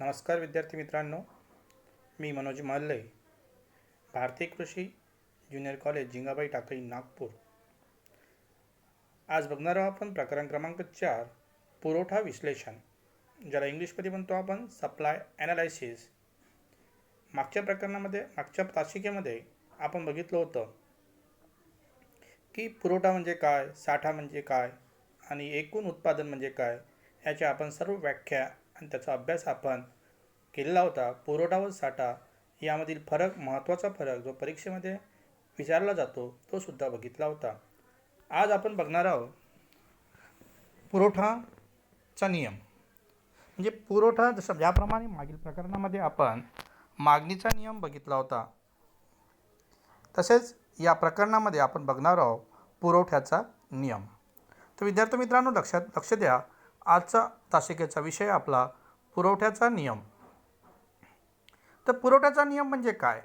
नमस्कार विद्यार्थी मित्रांनो मी मनोज माल्ले भारतीय कृषी ज्युनियर कॉलेज जिंगाबाई टाकळी नागपूर. आज बघणार आहोत आपण प्रकरण क्रमांक चार पुरवठा विश्लेषण ज्याला इंग्लिशमध्ये म्हणतो आपण सप्लाय ॲनालायसिस मागच्या प्रकरणामध्ये मागच्या तासिकेमध्ये आपण बघितलं होतं की पुरवठा म्हणजे काय साठा म्हणजे काय आणि एकूण उत्पादन म्हणजे काय याच्या आपण सर्व व्याख्या आणि त्याचा अभ्यास आपण केलेला होता पुरवठा व साठा यामधील फरक महत्त्वाचा फरक जो परीक्षेमध्ये विचारला जातो तो सुद्धा बघितला होता. आज आपण बघणार आहोत पुरवठाचा नियम. म्हणजे पुरवठा जसं ज्याप्रमाणे मागील प्रकरणामध्ये आपण मागणीचा नियम बघितला होता तसेच या प्रकरणामध्ये आपण बघणार आहोत पुरवठ्याचा नियम. तर विद्यार्थी मित्रांनो लक्षात लक्ष द्या आजचा तासिकेचा विषय आपला पुरवठ्याचा नियम. तर पुरवठ्याचा नियम म्हणजे काय?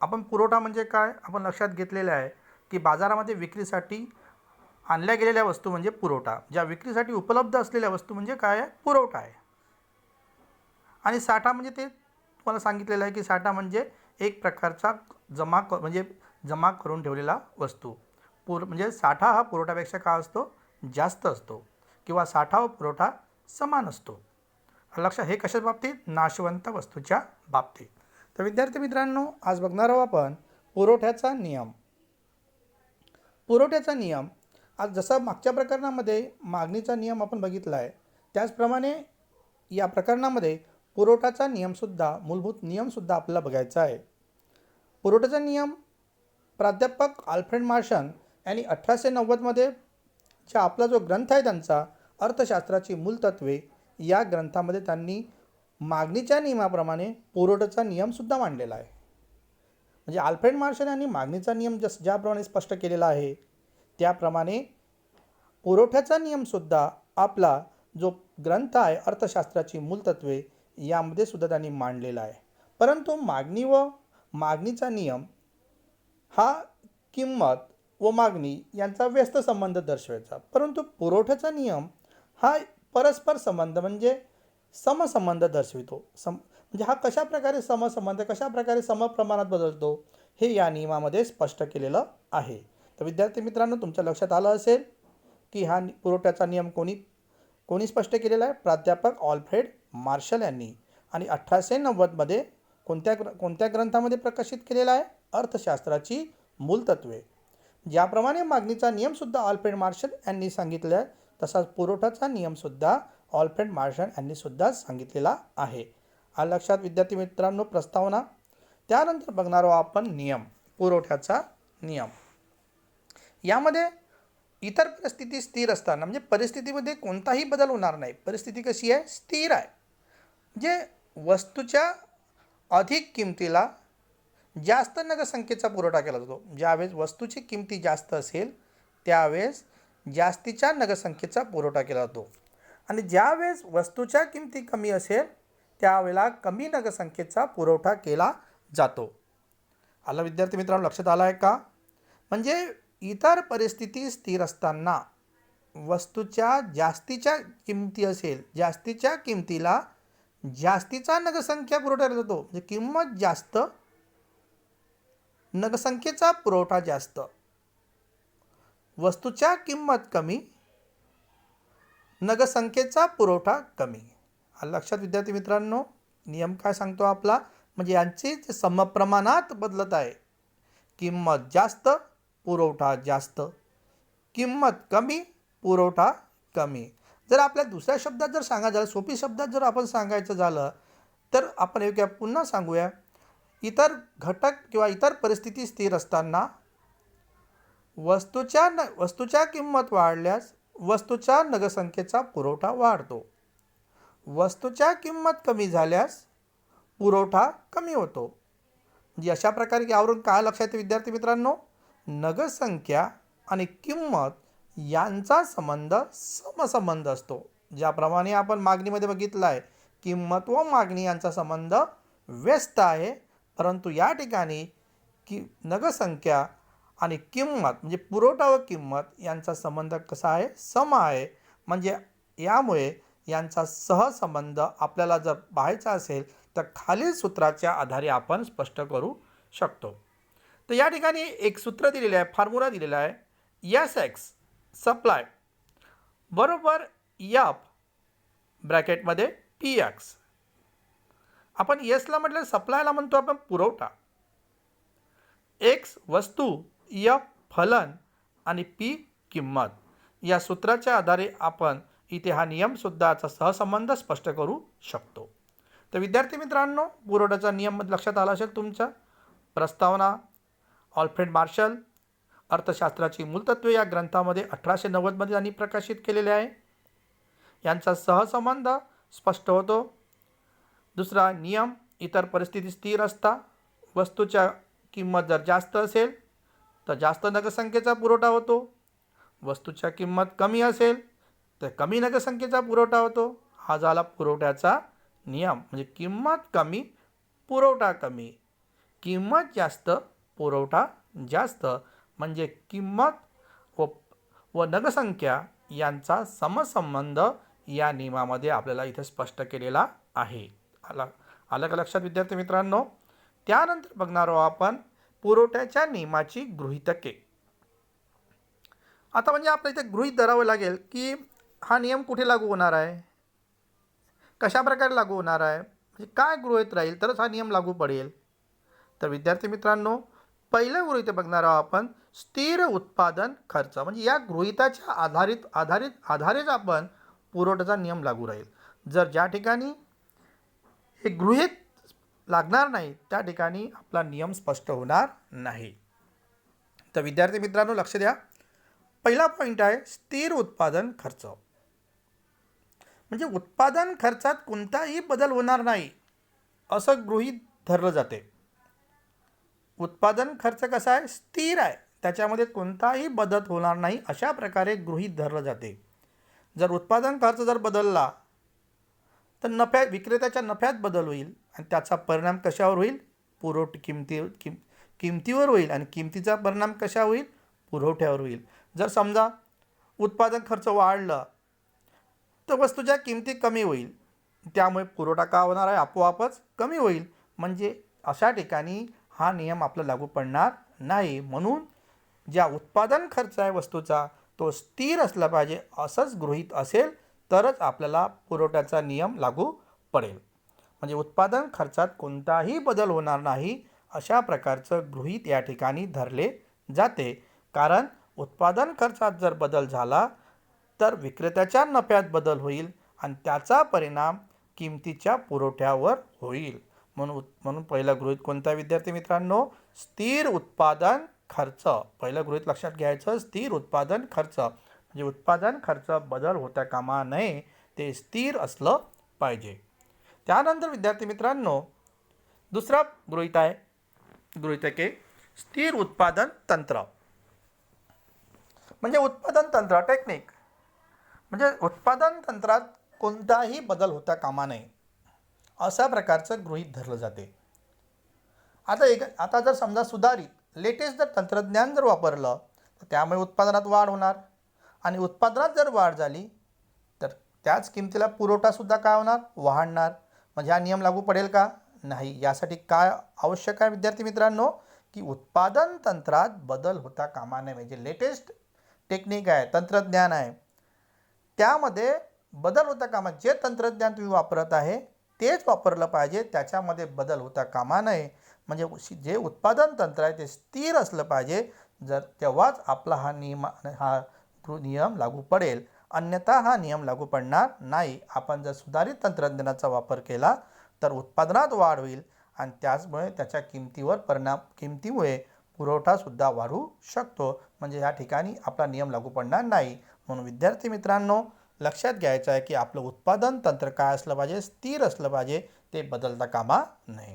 आपण पुरवठा म्हणजे काय? आपण लक्षात घेतलेलं आहे की बाजारामध्ये विक्रीसाठी आणल्या गेलेल्या वस्तू म्हणजे पुरवठा. ज्या विक्रीसाठी उपलब्ध असलेल्या वस्तू म्हणजे काय? आहे पुरवठा आहे. आणि साठा म्हणजे ते तुम्हाला सांगितलेलं आहे की साठा म्हणजे एक प्रकारचा जमा क म्हणजे जमा करून ठेवलेला वस्तू. पुर म्हणजे साठा हा पुरवठ्यापेक्षा का असतो? जास्त असतो. किंवा साठा व पुरवठा समान असतो. लक्षात हे कशाच्या बाबतीत? नाशवंत वस्तूच्या बाबतीत. तर विद्यार्थी मित्रांनो आज बघणार आहोत आपण पुरवठ्याचा नियम. पुरवठ्याचा नियम आज जसा मागच्या प्रकरणामध्ये मागणीचा नियम आपण बघितला आहे त्याचप्रमाणे या प्रकरणामध्ये पुरवठ्याचा नियमसुद्धा मूलभूत नियमसुद्धा आपल्याला बघायचा आहे. पुरवठ्याचा नियम प्राध्यापक आल्फ्रेड मार्शन यांनी अठराशे नव्वदमध्ये जे आपला जो ग्रंथ आहे त्यांचा अर्थशास्त्राची मूलतत्वे या ग्रंथामध्ये त्यांनी मागणीच्या नियमाप्रमाणे पुरवठ्याचा नियमसुद्धा मांडलेला आहे. म्हणजे आल्फ्रेड मार्शल यांनी मागणीचा नियम जस ज्याप्रमाणे स्पष्ट केलेला आहे त्याप्रमाणे पुरवठ्याचा नियमसुद्धा आपला जो ग्रंथ आहे अर्थशास्त्राची मूलतत्वे यामध्ये सुद्धा त्यांनी मांडलेला आहे. परंतु मागणी व मागणीचा नियम हा किंमत व मागणी यांचा व्यस्त संबंध दर्शवायचा. परंतु पुरवठ्याचा नियम हा परस्पर संबंध म्हणजे समसंबंध दर्शवितो. सम म्हणजे हा कशाप्रकारे समसंबंध कशा प्रकारे समप्रमाणात बदलतो हे या नियमामध्ये स्पष्ट केलेलं आहे. तर विद्यार्थी मित्रांनो तुमच्या लक्षात आलं असेल की हा नि- पुरवठ्याचा नियम कोणी कोणी स्पष्ट केलेला आहे? प्राध्यापक ऑल्फ्रेड मार्शल यांनी. आणि अठराशे नव्वदमध्ये कोणत्या ग्र कोणत्या ग्रंथामध्ये प्रकाशित केलेला आहे? अर्थशास्त्राची मूलतत्वे. ज्याप्रमाणे मागणीचा नियमसुद्धा ऑल्फ्रेड मार्शल यांनी सांगितलं आहे तसाच पुरवठ्याचा नियमसुद्धा ऑल्फ्रेड मार्शल यांनीसुद्धा सांगितलेला आहे. हा लक्षात विद्यार्थी मित्रांनो प्रस्तावना. त्यानंतर बघणार आहोत आपण नियम पुरवठ्याचा नियम. यामध्ये इतर परिस्थिती स्थिर असताना म्हणजे परिस्थितीमध्ये कोणताही बदल होणार नाही. परिस्थिती कशी आहे? स्थिर आहे. जे वस्तूच्या अधिक किमतीला जास्त नगरसंख्येचा पुरवठा केला जातो. ज्यावेळेस वस्तूची किमती जास्त असेल त्यावेळेस जास्तीच्या नगरसंख्येचा पुरवठा केला जातो. आणि ज्यावेळेस वस्तूच्या किमती कमी असेल त्यावेळेला कमी नगरसंख्येचा पुरवठा केला जातो. आला विद्यार्थी मित्रांनो लक्षात आला आहे का? म्हणजे इतर परिस्थिती स्थिर असताना वस्तूच्या जास्तीच्या किमती असेल जास्तीच्या किमतीला जास्तीचा नगरसंख्या पुरवठा केला जातो. म्हणजे किंमत जास्त नगरसंख्येचा पुरवठा जास्त. वस्तूच्या किंमत कमी नगरसंख्येचा पुरवठा कमी. हा लक्षात विद्यार्थी मित्रांनो नियम काय सांगतो आपला? म्हणजे यांचे जे समप्रमाणात बदलत आहे. किंमत जास्त पुरवठा जास्त. किंमत कमी पुरवठा कमी. जर आपल्या दुसऱ्या शब्दात जर सांगायचं झालं सोपी शब्दात जर आपण सांगायचं झालं तर आपण एक पुन्हा सांगूया. इतर घटक किंवा इतर परिस्थिती स्थिर असताना वस्तूच्या न वस्तूच्या किंमत वाढल्यास वस्तूच्या नगरसंख्येचा पुरवठा वाढतो. वस्तूच्या किंमत कमी झाल्यास पुरवठा कमी होतो. म्हणजे अशा प्रकारे यावरून काय लक्षात येते विद्यार्थी मित्रांनो? नगरसंख्या आणि किंमत यांचा संबंध समसंबंध असतो. ज्याप्रमाणे आपण मागणीमध्ये बघितलं आहे किंमत व मागणी यांचा संबंध व्यस्त आहे. परंतु या ठिकाणी की नगरसंख्या आणि किंमत म्हणजे पुरवठा व किंमत यांचा संबंध कसा आहे? सम आहे. म्हणजे यामुळे यांचा सहसंबंध आपल्याला जर पाहायचा असेल तर खालील सूत्राच्या आधारे आपण स्पष्ट करू शकतो. तर या ठिकाणी एक सूत्र दिलेलं आहे फॉर्म्युला दिलेला आहे. यस एक्स सप्लाय बरोबर यप ब्रॅकेटमध्ये पी एक्स आपण येसला म्हटलं सप्लायला म्हणतो आपण पुरवठा. एक्स वस्तू यफ फलन आणि पी किंमत. या सूत्राच्या आधारे आपण इथे हा नियमसुद्धाचा सहसंबंध स्पष्ट करू शकतो. तर विद्यार्थी मित्रांनो पुरवठ्याचा नियम लक्षात आला असेल तुमच्या प्रस्तावना ऑल्फ्रेड मार्शल अर्थशास्त्राची मूलतत्वे या ग्रंथामध्ये अठराशे नव्वदमध्ये त्यांनी प्रकाशित केलेले आहे. यांचा सहसंबंध स्पष्ट होतो. दुसरा नियम इतर परिस्थिती स्थिर असता वस्तूच्या किंमत जर जास्त असेल तर जास्त नगसंख्येचा पुरवठा होतो. वस्तूच्या किंमत कमी असेल तर कमी नगसंख्येचा पुरवठा होतो. हा झाला पुरवठ्याचा नियम. म्हणजे किंमत कमी पुरवठा कमी. किंमत जास्त पुरवठा जास्त. म्हणजे किंमत व व नगसंख्या यांचा समसंबंध या नियमामध्ये आपल्याला इथे स्पष्ट केलेला आहे. आला. आलं का लक्षात विद्यार्थी मित्रांनो? त्यानंतर बघणार आहोत आपण पुरवठ्याच्या नियमाची गृहितके. आता म्हणजे आपल्या इथे गृहित धरावं लागेल की हा नियम कुठे लागू होणार आहे? कशा प्रकारे लागू होणार आहे? म्हणजे काय गृहित राहील? तरच हा नियम लागू पडेल. तर विद्यार्थी मित्रांनो पहिलं गृहित बघणार आहोत आपण स्थिर उत्पादन खर्च. म्हणजे या गृहिताच्या आधारित आधारित आधारेच आपण पुरवठ्याचा नियम लागू राहील. जर ज्या ठिकाणी हे गृहित लागणार नाही. त्या ठिकाणी आपला नियम स्पष्ट होणार नाही. तर विद्यार्थी मित्रांनो लक्ष द्या. पहिला पॉईंट आहे स्थिर उत्पादन खर्च. म्हणजे उत्पादन खर्चात कोणताही बदल होणार नाही असं गृहीत धरलं जाते. उत्पादन खर्च कसा आहे? स्थिर आहे. त्याच्यामध्ये कोणताही बदल होणार नाही अशा प्रकारे गृहीत धरलं जाते. जर उत्पादन खर्च जर बदलला तर नफ्यात विक्रेत्याच्या नफ्यात बदल होईल आणि त्याचा परिणाम कशावर होईल? पुरवठ किमती किम किमतीवर होईल आणि किमतीचा परिणाम कशा होईल? पुरवठ्यावर होईल. जर समजा उत्पादन खर्च वाढलं तर वस्तूच्या किमती कमी होईल. त्यामुळे पुरवठा का होणार आहे? आपोआपच कमी होईल. म्हणजे अशा ठिकाणी हा नियम आपला लागू पडणार नाही. म्हणून ज्या उत्पादन खर्च आहे वस्तूचा तो स्थिर असला पाहिजे असंच गृहीत असेल तरच आपल्याला पुरवठ्याचा नियम लागू पडेल. म्हणजे उत्पादन खर्चात कोणताही बदल होणार नाही अशा प्रकारचं गृहीत या ठिकाणी धरले जाते. कारण उत्पादन खर्चात जर बदल झाला तर विक्रेत्याच्या नफ्यात बदल होईल आणि त्याचा परिणाम किमतीच्या पुरवठ्यावर होईल. म्हणून म्हणून पहिलं गृहित कोणता विद्यार्थी मित्रांनो? स्थिर उत्पादन खर्च. पहिलं गृहित लक्षात घ्यायचं स्थिर उत्पादन खर्च. म्हणजे उत्पादन खर्च बदल होता कामा नये ते स्थिर असलं पाहिजे. त्यानंतर विद्यार्थी मित्रांनो दुसरा गृहित आहे गृहितके स्थिर उत्पादन तंत्र. म्हणजे उत्पादन तंत्र टेक्निक म्हणजे उत्पादन तंत्रात कोणताही बदल होता कामा नये अशा प्रकारचं गृहीत धरलं जाते. आता एक आता जर समजा सुधारित लेटेस्ट जर तंत्रज्ञान जर वापरलं तर त्यामुळे उत्पादनात वाढ होणार. आणि उत्पादनात जर वाढ झाली तर त्याच किमतीला पुरवठासुद्धा काय होणार? वाढणार. म्हणजे हा नियम लागू पडेल का? नाही. यासाठी काय आवश्यक आहे विद्यार्थी मित्रांनो? की उत्पादन तंत्रात बदल होता कामा नये. म्हणजे लेटेस्ट टेक्निक आहे तंत्रज्ञान आहे. त्यामध्ये बदल होता कामा जे तंत्रज्ञान तुम्ही वापरत आहे तेच वापरलं पाहिजे. त्याच्यामध्ये बदल होता कामा नये. म्हणजे जे उत्पादन तंत्र आहे ते स्थिर असलं पाहिजे. जर तेव्हाच आपला हा नियम हा नियम लागू पडेल. अन्यथा हा नियम लागू पडणार नाही. आपण जर सुधारित तंत्रज्ञानाचा वापर केला तर उत्पादनात वाढ होईल आणि त्याचमुळे त्याच्या किमतीवर परिणाम किमतीमुळे पुरवठासुद्धा वाढू शकतो. म्हणजे या ठिकाणी आपला नियम लागू पडणार नाही. म्हणून विद्यार्थी मित्रांनो लक्षात घ्यायचं आहे की आपलं उत्पादन तंत्र काय असलं पाहिजे स्थिर असलं पाहिजे ते बदलता कामा नये.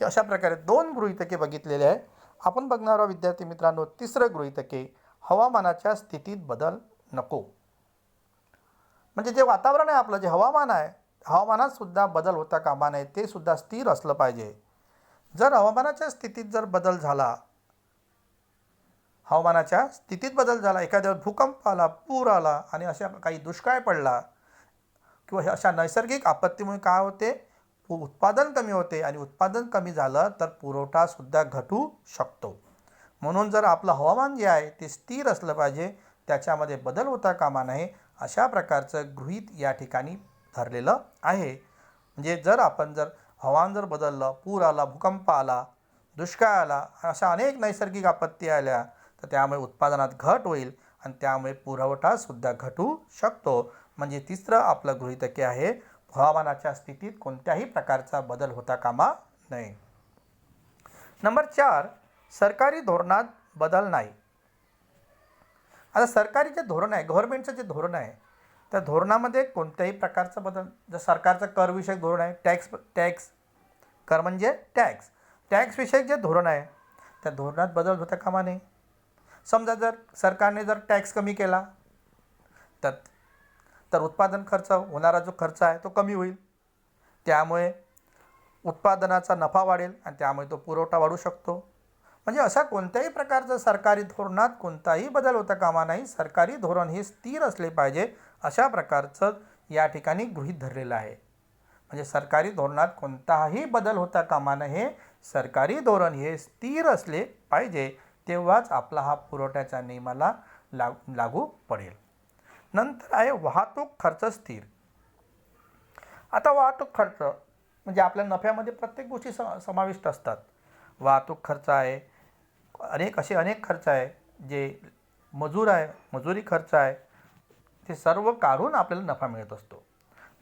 हे अशा प्रकारे दोन गृहितके बघितलेले आहे. आपण बघणार आहोत विद्यार्थी मित्रांनो तिसरं गृहितके. हवामानाच्या स्थितीत बदल नको. म्हणजे जे वातावरण आहे आपलं जे हवामान आहे हवामानात सुद्धा बदल होता कामा नये ते सुद्धा स्थिर असलं पाहिजे. जर हवामानाच्या स्थितीत जर बदल झाला हवामानाच्या स्थितीत बदल झाला एखाद्यावर भूकंप आला पूर आला आणि अशा काही दुष्काळ पडला किंवा हे अशा नैसर्गिक आपत्तीमुळे काय होते? उत्पादन कमी होते आणि उत्पादन कमी झालं तर पुरवठासुद्धा घटू शकतो. म्हणून जर आपलं हवामान जे आहे ते स्थिर असलं पाहिजे त्याच्यामध्ये बदल होता कामा नये अशा प्रकारचं गृहीत या ठिकाणी धरलेलं आहे. म्हणजे जर आपण जर हवामान जर बदललं पूर आला भूकंप आला दुष्काळ आला अशा अनेक नैसर्गिक आपत्ती आल्या तर त्यामुळे उत्पादनात घट होईल आणि त्यामुळे पुरवठासुद्धा घटू शकतो. म्हणजे तिसरं आपलं गृहितके आहे हवामानाच्या स्थितीत कोणत्याही प्रकारचा बदल होता कामा नये. नंबर चार सरकारी धोरणात बदल नाही. आता सरकारी जे धोरण आहे गव्हर्नमेंटचं जे धोरण आहे त्या धोरणामध्ये कोणत्याही प्रकारचा बदल जर सरकारचं करविषयक धोरण आहे टॅक्स टॅक्स कर म्हणजे टॅक्स टॅक्सविषयक जे धोरण आहे त्या धोरणात बदल होता कामा नये. समजा जर सरकारने जर टॅक्स कमी केला तर तर उत्पादन खर्च होणारा जो खर्च आहे तो कमी होईल. त्यामुळे उत्पादनाचा नफा वाढेल आणि त्यामुळे तो पुरवठा वाढू शकतो. म्हणजे अशा कोणत्याही प्रकारचं सरकारी धोरणात कोणताही बदल होता कामा नाही. सरकारी धोरण हे स्थिर असले पाहिजे अशा प्रकारचं या ठिकाणी गृहीत धरलेलं आहे. म्हणजे सरकारी धोरणात कोणताही बदल होता कामा नये सरकारी धोरण हे स्थिर असले पाहिजे तेव्हाच आपला हा पुरवठ्याच्या नियमाला लाग लागू पडेल. नंतर आहे वाहतूक खर्च स्थिर. आता वाहतूक खर्च म्हणजे आपल्या नफ्यामध्ये प्रत्येक गोष्टी स समाविष्ट असतात. वाहतूक खर्च आहे अनेक असे अनेक खर्च आहे जे मजूर आहे मजुरी खर्च आहे ते सर्व काढून आपल्याला नफा मिळत असतो.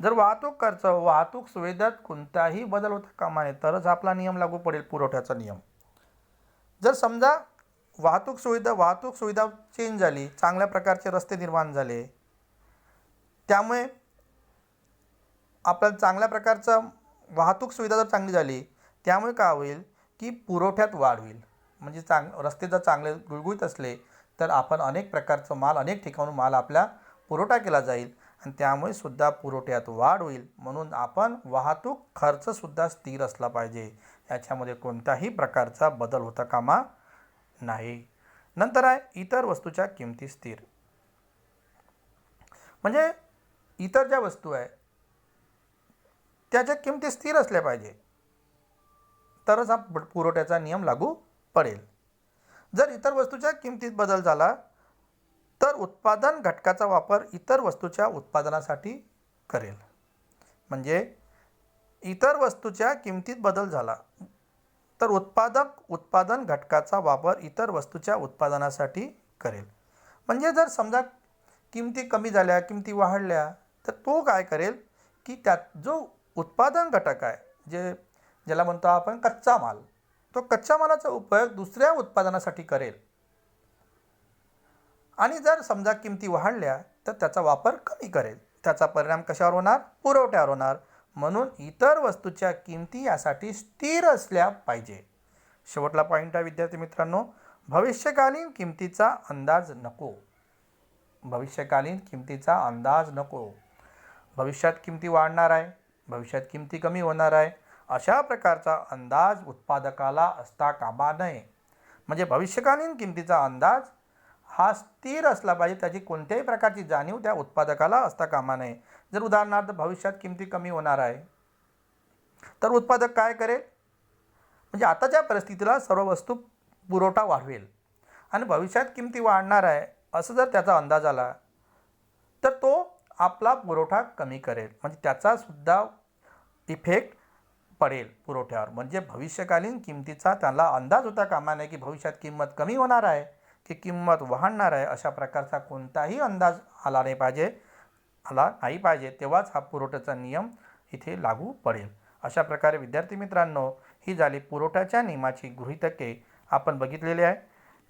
जर वाहतूक खर्च वाहतूक सुविधात कोणताही बदल होता कामा नये तरच आपला नियम लागू पडेल पुरवठ्याचा नियम. जर समजा वाहतूक सुविधा वाहतूक सुविधा चेंज झाली चांगल्या प्रकारचे रस्ते निर्माण झाले त्यामुळे आपल्याला चांगल्या प्रकारचं वाहतूक सुविधा जर चांगली झाली त्यामुळे काय होईल की पुरवठ्यात वाढ होईल. म्हणजे चांग रस्ते जर चांगले गुळगुळीत असले तर आपण अनेक प्रकारचं माल अनेक ठिकाणून माल आपल्या पुरवठा केला जाईल. आणि त्यामुळे सुद्धा पुरवठ्यात वाढ होईल. म्हणून आपण वाहतूक खर्चसुद्धा स्थिर असला पाहिजे. याच्यामध्ये कोणत्याही प्रकारचा बदल होता कामा नाही. नंतर आहे इतर वस्तूच्या किमती स्थिर. म्हणजे इतर ज्या वस्तू आहे त्याच्या किमती स्थिर असल्या पाहिजे. तरच हा पुरवठ्याचा नियम लागू पडेल. जर इतर वस्तूच्या किमतीत बदल झाला तर उत्पादन घटकाचा वापर इतर वस्तूच्या उत्पादनासाठी करेल. म्हणजे इतर वस्तूच्या किमतीत बदल झाला तर उत्पादक उत्पादन घटकाचा वापर इतर वस्तूच्या उत्पादनासाठी करेल. म्हणजे जर समजा किमती कमी झाल्या किमती वाढल्या तर तो काय करेल की त्यात जो उत्पादन घटक आहे जे ज्याला म्हणतो आपण कच्चा माल तो कच्च्या मालाचा उपयोग दुसऱ्या उत्पादनासाठी करेल. आणि जर समजा किमती वाढल्या तर त्याचा वापर कमी करेल. त्याचा परिणाम कशावर होणार? पुरवठ्यावर होणार. म्हणून इतर वस्तूच्या किमती यासाठी स्थिर असल्या पाहिजे. शेवटला पॉईंट आहे विद्यार्थी मित्रांनो. भविष्यकालीन किमतीचा अंदाज नको. भविष्यकालीन किमतीचा अंदाज नको. भविष्यात किमती वाढणार आहे. भविष्यात किमती कमी होणार आहे. अशा प्रकारचा अंदाज उत्पादकाला असता कामा नये. म्हणजे भविष्यकालीन किमतीचा अंदाज हा स्थिर असला पाहिजे त्याची कोणत्याही प्रकारची जाणीव त्या उत्पादकाला असता कामा नये. जर उदाहरणार्थ भविष्यात किमती कमी होणार आहे तर उत्पादक काय करेल? म्हणजे आताच्या परिस्थितीला सर्व वस्तू पुरवठा वाढवेल. आणि भविष्यात किमती वाढणार आहे असं जर त्याचा अंदाज आला तर तो आपला पुरवठा कमी करेल. म्हणजे त्याचासुद्धा इफेक्ट पडेल पुरवठ्यावर. म्हणजे भविष्यकालीन किमतीचा त्याला अंदाज होता कामा नये की भविष्यात किंमत कमी होणार आहे की किंमत वाढणार आहे अशा प्रकारचा कोणताही अंदाज आला नाही पाहिजे आला नाही पाहिजे. तेव्हाच हा पुरवठ्याचा नियम इथे लागू पडेल. अशा प्रकारे विद्यार्थी मित्रांनो ही झाली पुरवठ्याच्या नियमाची गृहितके. आपण बघितलेली आहे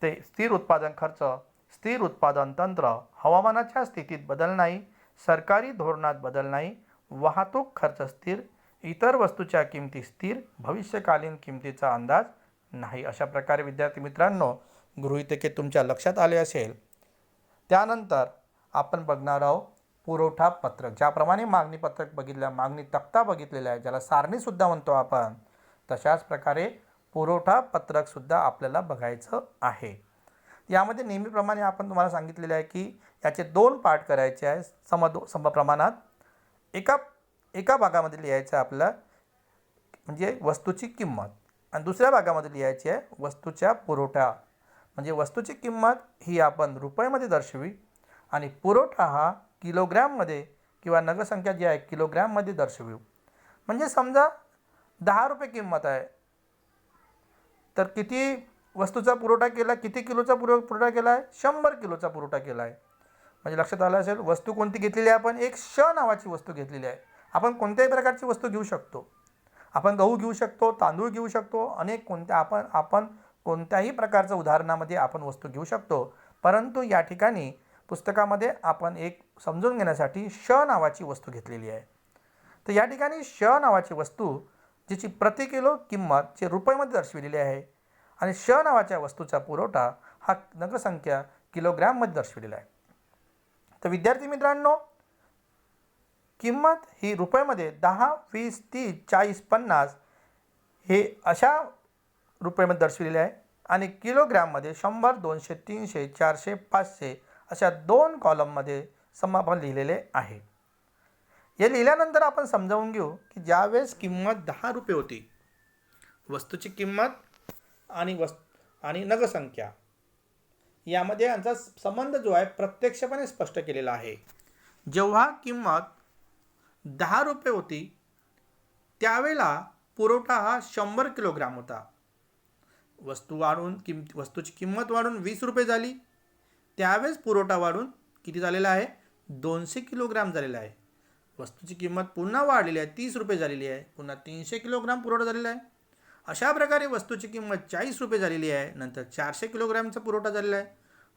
ते स्थिर उत्पादन खर्च स्थिर उत्पादन तंत्र हवामानाच्या स्थितीत बदल नाही सरकारी धोरणात बदल नाही वाहतूक खर्च स्थिर इतर वस्तूच्या किमती स्थिर भविष्यकालीन किमतीचा अंदाज नाही अशा प्रकारे विद्यार्थी मित्रांनो गृहितके तुमच्या लक्षात आले असेल. त्यानंतर आपण बघणार आहोत पुरवठा पत्रक. ज्याप्रमाणे मागणी पत्रक बघितलं मागणी तक्ता बघितलेला आहे ज्याला सारणीसुद्धा म्हणतो आपण तशाच प्रकारे पुरवठा पत्रकसुद्धा आपल्याला बघायचं आहे. यामध्ये नेहमीप्रमाणे आपण तुम्हाला सांगितलेलं आहे की याचे दोन पार्ट करायचे आहे सम समप्रमाणात. एका एका भागामध्ये लिहायचं आहे म्हणजे वस्तूची किंमत. आणि दुसऱ्या भागामध्ये लिहायची आहे वस्तूच्या पुरवठा. म्हणजे वस्तूची किंमत ही आपण रुपयामध्ये दर्शवी आणि पुरवठा हा किलोग्रॅममध्ये किंवा नगरसंख्या जी आहे किलोग्रॅममध्ये दर्शवी. म्हणजे समजा दहा रुपये किंमत आहे. तर किती वस्तूचा पुरवठा केला किती किलोचा पुरव पुरवठा केला आहे? शंभर किलोचा पुरवठा केला आहे. म्हणजे लक्षात आलं असेल वस्तू कोणती घेतलेली आहे आपण? एक श नावाची वस्तू घेतलेली आहे. आपण कोणत्याही प्रकारची वस्तू घेऊ शकतो. आपण गहू घेऊ शकतो तांदूळ घेऊ शकतो अनेक कोणत्या आपण आपण कोणत्याही प्रकारचं उदाहरणामध्ये आपण वस्तू घेऊ शकतो. परंतु या ठिकाणी पुस्तकामध्ये आपण एक समजून घेण्यासाठी श नावाची वस्तू घेतलेली आहे. तर या ठिकाणी श नावाची वस्तू जिची प्रति किलो किंमत जे रुपयामध्ये दर्शविलेली आहे आणि श नावाच्या वस्तूचा पुरवठा हा नगरसंख्या किलोग्रॅममध्ये दर्शविलेला आहे. तर विद्यार्थी मित्रांनो किंमत ही रुपयामध्ये दहा वीस तीस चाळीस पन्नास हे अशा रुपयामध्ये दर्शविलेले आहे. आणि किलोग्रॅममध्ये शंभर दोनशे तीनशे चारशे पाचशे अशा दोन कॉलममध्ये समापन लिहिलेले आहे. हे लिहिल्यानंतर आपण समजावून घेऊ की ज्यावेळेस किंमत दहा रुपये होती वस्तूची किंमत आणि वस् आणि नगसंख्या यामध्ये यांचा संबंध जो आहे प्रत्यक्षपणे स्पष्ट केलेला आहे. जेव्हा किंमत दहा रुपये होती. त्यावेळेला पुरवठा हा शंभर किलोग्राम होता. वस्तू वाढून किम वस्तूची किंमत वाढून वीस रुपये झाली. त्यावेळेस पुरवठा वाढून किती झालेला आहे? दोनशे किलोग्राम झालेला आहे. वस्तूची किंमत पुन्हा वाढलेली आहे. तीस रुपये झालेली आहे. पुन्हा तीनशे किलोग्राम पुरवठा झालेला आहे. अशा प्रकारे वस्तूची किंमत चाळीस रुपये झालेली आहे. नंतर चारशे किलोग्रामचा पुरवठा झालेला आहे.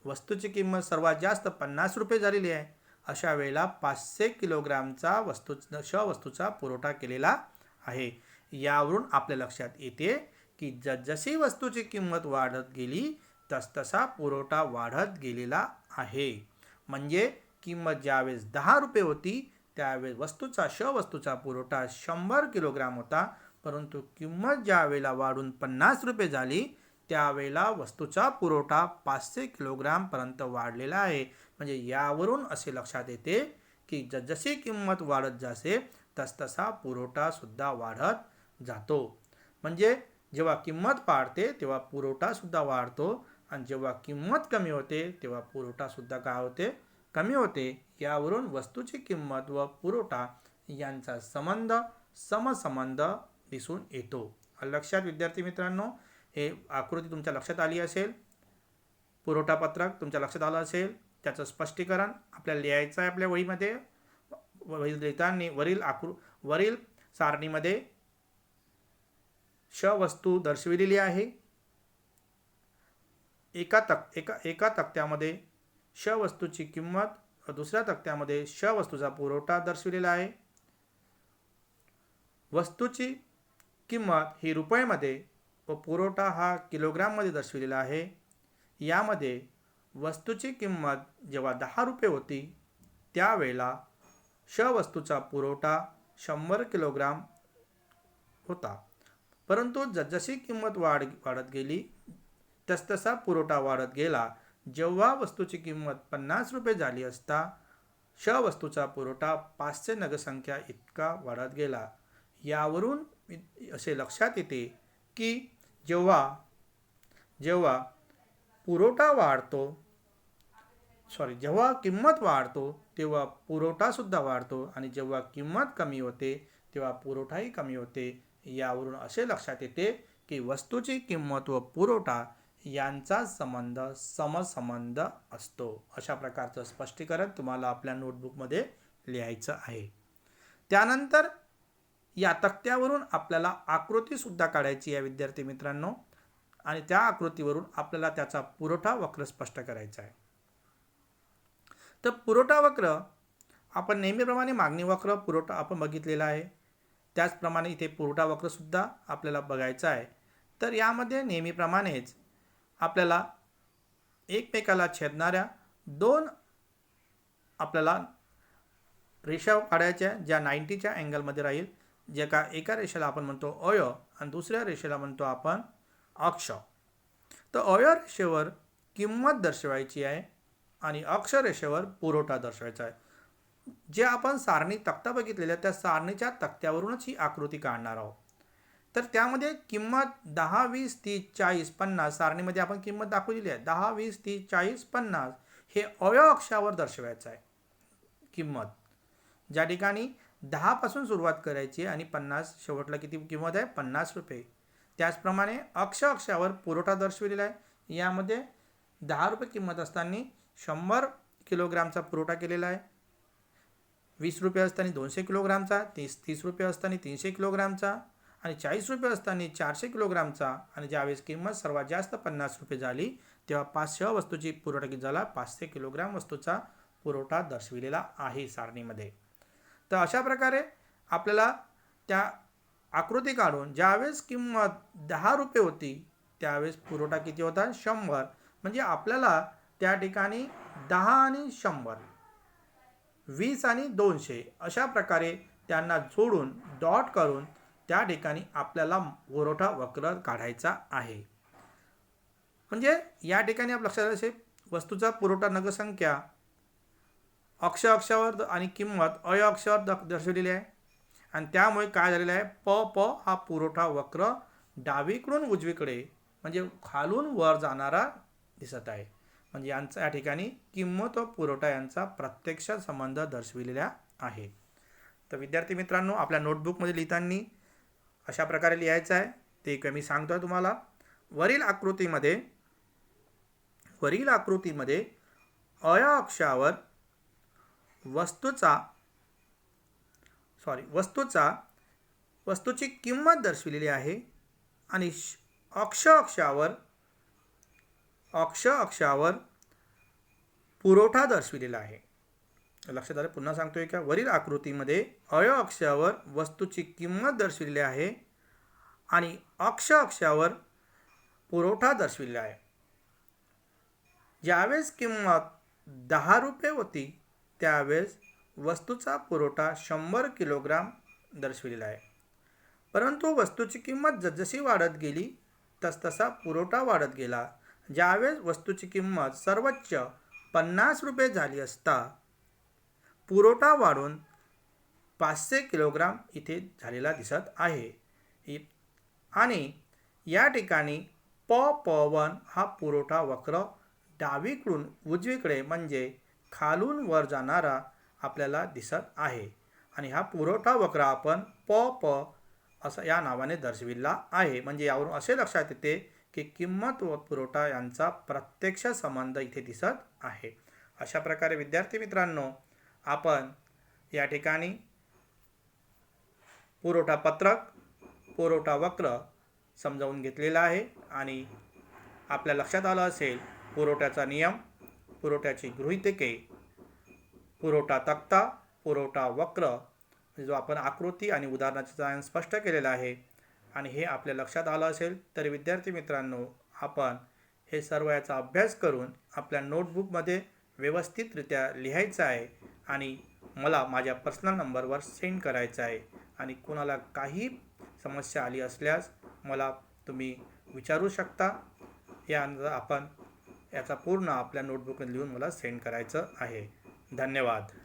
वस्तूची किंमत सर्वात जास्त पन्नास रुपये झालेली आहे. अशा वेळेला पाचशे किलोग्रामचा वस्तू श वस्तूचा पुरवठा केलेला आहे. यावरून आपल्या लक्षात येते की जसजशी वस्तूची किंमत वाढत गेली तसतसा पुरवठा वाढत गेलेला आहे. म्हणजे किंमत ज्यावेळेस दहा रुपये होती त्यावेळेस वस्तूचा श वस्तूचा पुरवठा शंभर किलोग्राम होता. परंतु किंमत ज्या वेळेला वाढून पन्नास रुपये झाली त्यावेळेला वस्तूचा पुरवठा पाचशे किलोग्रामपर्यंत वाढलेला आहे. म्हणजे यावरून असे लक्षात येते की जसजशी किंमत वाढत जाते तसतसा पुरवठासुद्धा वाढत जातो. म्हणजे जेव्हा किंमत वाढते तेव्हा पुरवठासुद्धा वाढतो आणि जेव्हा किंमत कमी होते तेव्हा पुरवठासुद्धा काय होते? कमी होते. यावरून वस्तूची किंमत व पुरवठा यांचा संबंध समसंबंध दिसून येतो. लक्षात विद्यार्थी मित्रांनो हे आकृती तुमच्या लक्षात आली असेल? पुरवठा पत्रक तुमच्या लक्षात आलं असेल? त्याचं स्पष्टीकरण आपल्याला लिहायचं आहे आपल्या वहीमध्ये. वही लिहिताना वरील आकृ वरील सारणीमध्ये श वस्तू दर्शविलेली आहे. एका तक एका एका तक्त्यामध्ये श वस्तूची किंमत दुसऱ्या तक्त्यामध्ये श वस्तूचा पुरवठा दर्शविलेला आहे. वस्तूची किंमत ही रुपयामध्ये व पुरवठा हा किलोग्राममध्ये दर्शविलेला आहे. यामध्ये वस्तूची किंमत जेव्हा दहा रुपये होती त्यावेळेला श वस्तूचा पुरवठा शंभर किलोग्राम होता. परंतु जसजशी किंमत वाढ वाढत गेली तसतसा पुरवठा वाढत गेला. जेव्हा वस्तूची किंमत पन्नास रुपये झाली असता श वस्तूचा पुरवठा पाचशे नगसंख्या इतका वाढत गेला. यावरून असे लक्षात येते की जेव्हा जेव्हा पुरवठा वाढतो. सॉरी जेव्हा किंमत वाढतो तेव्हा पुरवठासुद्धा वाढतो आणि जेव्हा किंमत कमी होते तेव्हा पुरवठाही कमी होते. यावरून असे लक्षात येते की वस्तूची किंमत व पुरवठा यांचा संबंध समसंबंध असतो. अशा प्रकारचं स्पष्टीकरण तुम्हाला आपल्या नोटबुकमध्ये लिहायचं आहे. त्यानंतर या तक्त्यावरून आपल्याला आकृतीसुद्धा काढायची आहे विद्यार्थी मित्रांनो. आणि त्या आकृतीवरून आपल्याला त्याचा पुरवठा वक्र स्पष्ट करायचा आहे. तर पुरवठा वक्र आपण नेहमीप्रमाणे मागणी वक्र पुरवठा आपण बघितलेला आहे. त्याचप्रमाणे इथे पुरवठा वक्रसुद्धा आपल्याला बघायचा आहे. तर यामध्ये नेहमीप्रमाणेच आपल्याला एकमेकाला छेदणाऱ्या दोन आपल्याला रेषा काढायच्या ज्या नाईंटीच्या अँगलमध्ये राहील. जे का एका रेषेला आपण म्हणतो अय आणि दुसऱ्या रेषेला म्हणतो आपण अक्ष तर अयरेषेवर किंमत दर्शवायची आहे आणि अक्षरेषेवर पुरवठा दर्शवायचा आहे. जे आपण सारणी तक्ता बघितलेल्या त्या सारणीच्या तक्त्यावरूनच ही आकृती काढणार आहोत. तर त्यामध्ये किंमत दहा वीस तीस चाळीस पन्नास सारणीमध्ये आपण किंमत दाखवलेली आहे. दहा वीस तीस चाळीस पन्नास हे अवयव अक्षावर दर्शवायचं आहे. किंमत. ज्या ठिकाणी दहापासून सुरुवात करायची आणि पन्नास शेवटला किती किंमत आहे? पन्नास रुपये. त्याचप्रमाणे अक्ष अक्षावर पुरवठा दर्शविलेला आहे. यामध्ये दहा रुपये किंमत असताना शंभर किलोग्रामचा पुरवठा केलेला आहे. वीस रुपये असताना दोनशे किलोग्रामचा तीस तीस रुपये असताना तीनशे किलोग्रामचा आणि चाळीस रुपये असताना चारशे किलोग्रामचा आणि ज्यावेळेस किंमत सर्वात जास्त पन्नास रुपये झाली तेव्हा पाचशे वस्तूची पुरवठा किती झाला? पाचशे किलोग्राम वस्तूचा पुरवठा दर्शविलेला आहे सारणीमध्ये. तर अशा प्रकारे आपल्याला त्या आकृती काढून ज्यावेळेस किंमत दहा रुपये होती त्यावेळेस पुरवठा किती होता? शंभर. म्हणजे आपल्याला त्या ठिकाणी दहा आणि शंभर वीस आणि दोनशे अशा प्रकारे त्यांना जोडून डॉट करून त्या ठिकाणी आपल्याला पुरवठा वक्र काढायचा आहे. म्हणजे या ठिकाणी आप लक्षात असे वस्तूचा पुरवठा नगसंख्या अक्ष अक्षावर आणि किंमत अय अक्षावर द- दर्शवलेली आहे. आणि त्यामुळे काय झालेलं आहे? प प हा पुरवठा वक्र डावीकडून उजवीकडे म्हणजे खालून वर जाणारा दिसत आहे. म्हणजे यांचा या ठिकाणी किंमत व पुरवठा यांचा प्रत्यक्ष संबंध दर्शविलेला आहे. तर विद्यार्थी मित्रांनो आपल्या नोटबुकमध्ये लिहिताना अशा प्रकारे लिहायचं आहे. ते एक मी सांगतो आहे तुम्हाला. वरील आकृतीमध्ये वरील आकृतीमध्ये अय अक्षावर वस्तूचा सॉरी वस्तूचा वस्तूची किंमत दर्शविलेली आहे आणि श- अक्ष अक्षावर अक्ष अक्षावर पुरवठा दर्शविलेला आहे. लक्षात आलं पुन्हा सांगतोय का? वरील आकृतीमध्ये अय अक्षावर वस्तूची किंमत दर्शविलेली आहे आणि अक्ष अक्षावर पुरवठा दर्शविलेला आहे. ज्यावेळेस किंमत दहा रुपये होती त्यावेळेस वस्तूचा पुरवठा शंभर किलोग्राम दर्शविलेला आहे. परंतु वस्तूची किंमत जसजशी वाढत गेली तसतसा पुरवठा वाढत गेला. ज्यावेळेस वस्तूची किंमत सर्वोच्च पन्नास रुपये झाली असता पुरवठा वाढून पाचशे किलोग्राम इथे झालेला दिसत आहे. इ- आणि या ठिकाणी प प वन हा पुरवठा वक्र डावीकडून उजवीकडे म्हणजे खालून वर जाणारा आपल्याला दिसत आहे. आणि हा पुरवठा वक्र आपण प प असं या नावाने दर्शविला आहे. म्हणजे यावरून असे लक्षात येते की किंमत व पुरवठा यांचा प्रत्यक्ष संबंध इथे दिसत आहे. अशा प्रकारे विद्यार्थी मित्रांनो आपण या ठिकाणी पुरवठा पत्रक पुरवठा वक्र समजावून घेतलेला आहे. आणि आपल्या लक्षात आलं असेल पुरवठ्याचा नियम पुरवठ्याची गृहितके पुरवठा तक्ता पुरवठा वक्र म्हणजे जो आपण आकृती आणि उदाहरणाच्या स्पष्ट केलेला आहे आणि हे आपल्या लक्षात आलं असेल तर विद्यार्थी मित्रांनो आपण हे सर्व याचा अभ्यास करून आपल्या नोटबुकमध्ये व्यवस्थितरित्या लिहायचं आहे आणि मला माझ्या पर्सनल नंबरवर सेंड करायचं आहे. आणि कोणाला काही समस्या आली असल्यास मला तुम्ही विचारू शकता. यानंतर आपण याचा पूर्ण आपल्या नोटबुकमध्ये लिहून मला सेंड करायचं आहे. धन्यवाद.